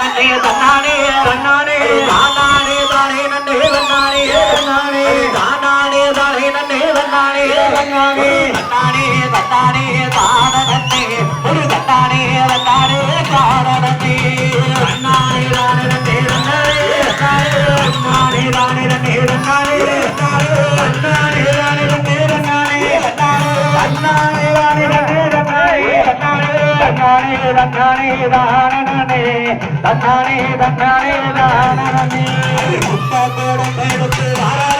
நன்றே தன்னானே தன்னானே. தானானே தானே நன்றே தன்னானே தன்னானே தானானே தானே நன்றே தன்னானே தன்னானே தன்னானே தன்னானே தான நன்றே ஒரு தன்னானே தன்னானே தானனே தன்னானே தன்னானே தானனே முத்தோடு கைவிட்டு வாராத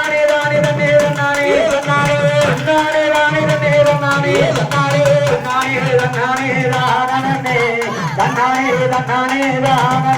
தன்னானே தன்னானே தன்னானே தானே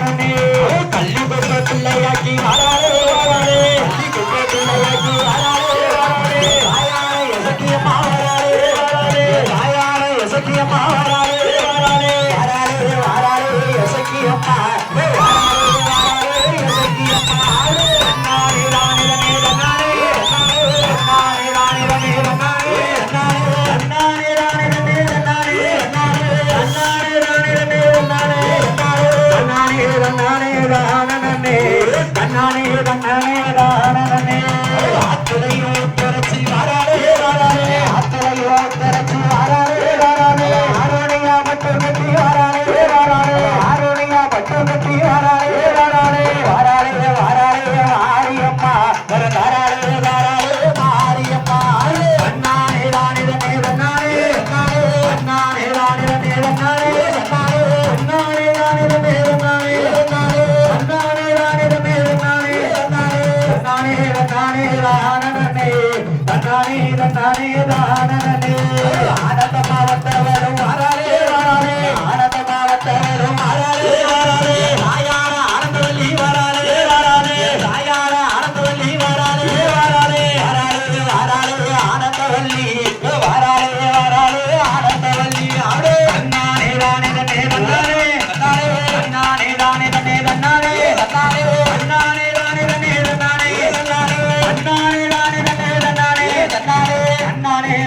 கண்டானே தான.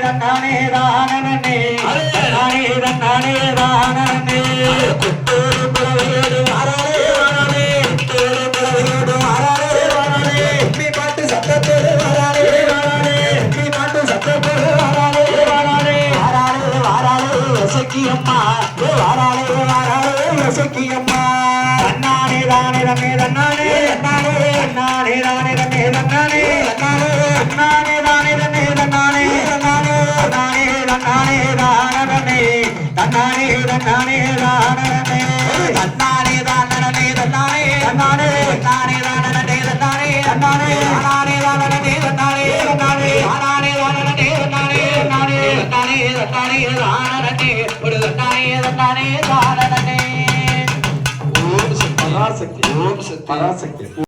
தன்னானே தானே தானே தன்னானே தானே குத்தூர் புறவேடு வரவே வரவே குத்தூர் புறவேடு வரவே வரவே இப்படி பாட்டு சத்தத்தோடு வரவே வரவே இப்படி பாட்டு சத்தத்தோடு வரவே வரவே வராளு வராளு வசக்கியம்மா. வராளு வராளு வசக்கியம்மா. தன்னானே தானே தன்னே தன்னானே. தன்னானே தன்னானே தானே தன்னே தன்னானே. தன்னானே தானே தன்னானே தானே தன்னானே தன்னானே தானே தானே தன்னானே தன்னானே தானே தானே தன்னானே தன்னானே தானே தானே தன்னானே தன்னானே தன்னானே பராசக்தி பராசக்தி